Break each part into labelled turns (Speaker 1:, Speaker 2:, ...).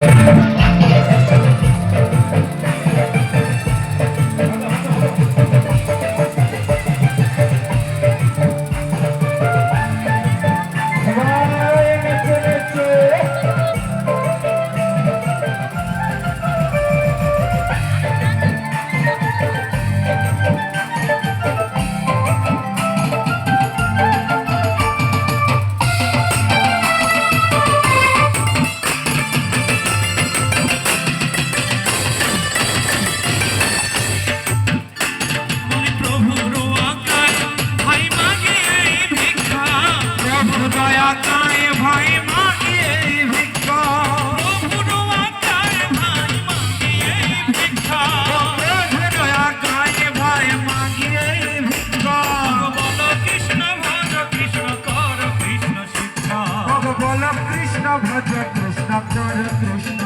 Speaker 1: Thank you. ভজ কৃষ্ণ কর কৃষ্ণ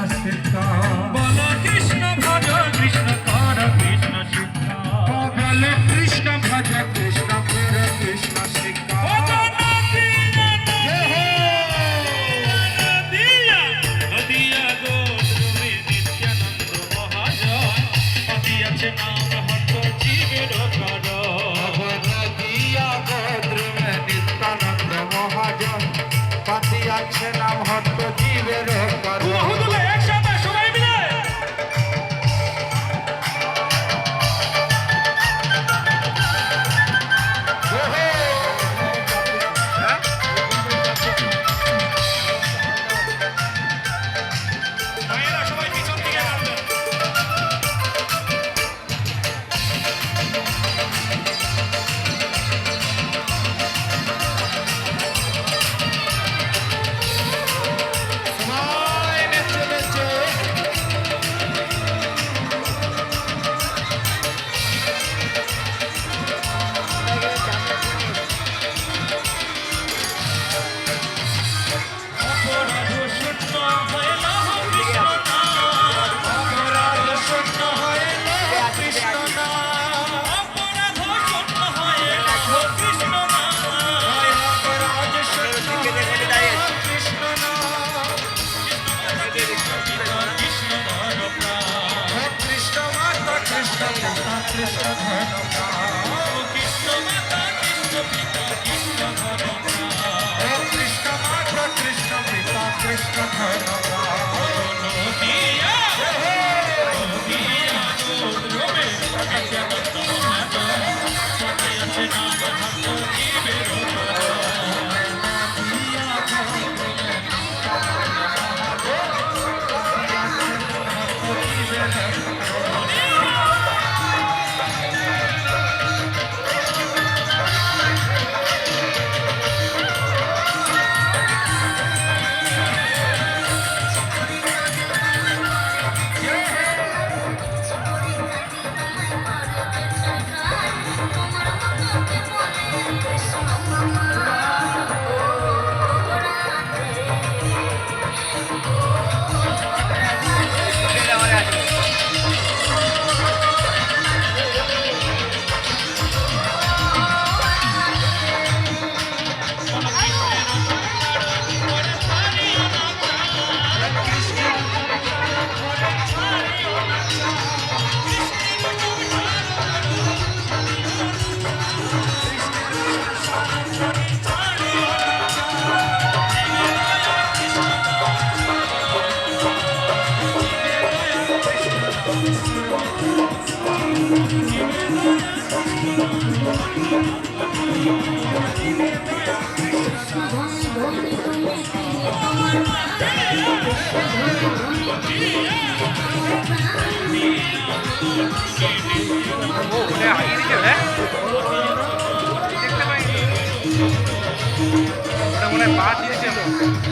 Speaker 2: ওটা মনে হয় বাদ দিয়েছে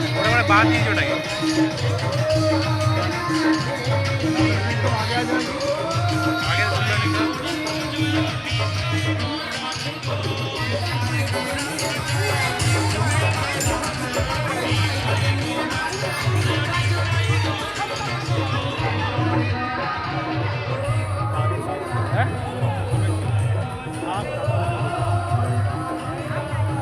Speaker 2: ওটা মনে হয় বাদ দিয়েছে ওটাকে আগে